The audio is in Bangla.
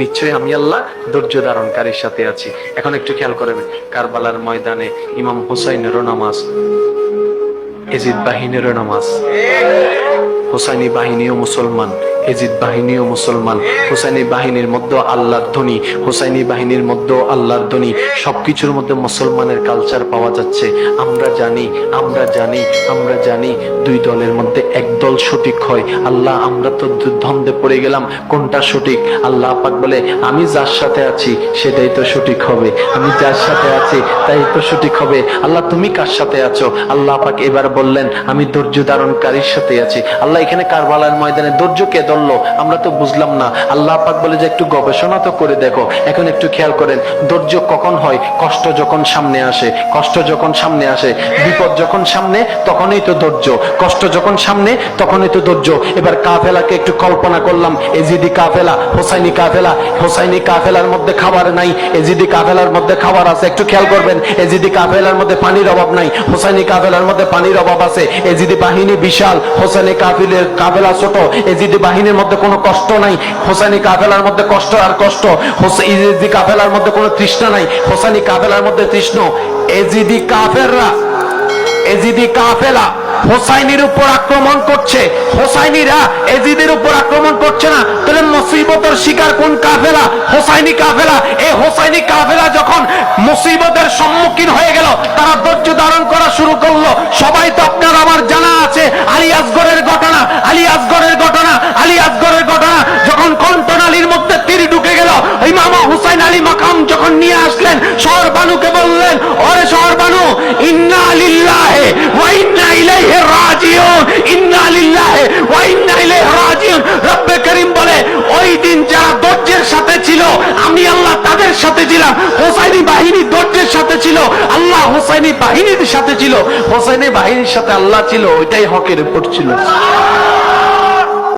নিশ্চয়ই আমি আল্লাহ ধৈর্য ধারণকারীর সাথে আছি। এখন একটু খেয়াল করবেন কারবালার ময়দানে ইমাম হুসাইনেরও নামাজ, এজিদ বাহিনীরও নামাজ। হুসাইনি বাহিনীও মুসলমান। এজিদ বাহিনীও মুসলমান, হুসাইনি বাহিনীর মধ্যে আল্লাহর ধ্বনি, হুসাইনি বাহিনীর মধ্যে আল্লাহর ধ্বনি, সবকিছুর মধ্যে মুসলমানের কালচার পাওয়া যাচ্ছে। আমরা জানি আমরা জানি আমরা জানি, দুই দলের মধ্যে এক দল সঠিক হয়। আল্লাহ, আমরা তো দু- দ্বন্দ্বে পড়ে গেলাম, কোনটা সঠিক? আল্লাহ পাক বলে, আমি যার সাথে আছি, সেটাই তো সঠিক হবে। আমি যার সাথে আছি, তাই তো সঠিক হবে। আল্লাহ, তুমি কার সাথে আছো? আল্লাহ পাক এবার বললেন, আমি ধৈর্য ধারণকারীর সাথে আছি। আল্লাহ, এখানে কারবালার ময়দানে ধৈর্য কে ধরলো আমরা তো বুঝলাম না। আল্লাহ পাক বলে যে একটু গবেষণা তো করে দেখো। এখন একটু খেয়াল করেন, ধৈর্য কখন হয়? কষ্ট যখন সামনে আসে, কষ্ট যখন সামনে আসে, বিপদ যখন সামনে, তখনই তো ধৈর্য। কষ্ট যখন সামনে, তখনই তো ধৈর্য। এবার কাফেলাকে একটু কল্পনা করলাম, এজিদি কাফেলা, হোসাইনি কাফেলা, হোসাইনি কাফেলার মধ্যে খাবার নাই, এজিদি কাফেলার মধ্যে খাবার আছে। একটু খেয়াল করবেন, এজিদি কাফেলার মধ্যে পানির অভাব নাই, হোসাইনি কাফেলার মধ্যে পানির অভাব আছে। এজিদি বাহিনী বিশাল, হোসাইনি কাফিলের কাফেলা ছোট, এজিদি বাহিনীর মধ্যে কোনো কষ্ট নাই, হোসাইনি কাফেলার মধ্যে কষ্ট আর কষ্ট এজিদি কাফেলার মধ্যে কোনো তৃষ্ণা নাই, হোসাইনি কাফেলার মধ্যে তৃষ্ণ। এজিদি কাফেররা, এজিদি কাফেলা হোসাইনির উপর আক্রমণ করছে। হোসাইনিরা এজিদের উপর আক্রমণ করছে না, তাহলে মুসিবতের শিকার কোন কাফেলা? হোসাইনি কাফেলা। এই হোসাইনি কাফেলা যখন মুসিবতের সম্মুখীন হয়ে গেল, তারা ধৈর্য ধারণ করা শুরু করল। সবাই তো আপনার আমার জানা আছে আলী আসগরের ঘটনা আলী আসগরের ঘটনা আলী আসগরের ঘটনা যখন কণ্ঠনালীর মধ্যে তীর ঢুকে গেল ইমামা হুসাইন আলী মাকাম যখন নিয়ে আসলেন শহর বানুকে বললেন, ওরে শহর বানু, ইন্না লিল্লাহে ওয়া ইন্না ইলাইহি রাজিউন, ইন্না লিল্লাহে ওয়া ইন্না ইলাইহি রাজিউন। রব্বে করিম বলে, ওই দিন যারা ধৈর্যের সাথে ছিল, আমি আল্লাহ তাদের সাথে ছিলাম। হোসাইনি বাহিনী ধৈর্যের সাথে ছিল, আল্লাহ হোসাইনি বাহিনীর সাথে ছিল। হোসাইনি বাহিনীর সাথে আল্লাহ ছিল, ওইটাই হকের উপর ছিল।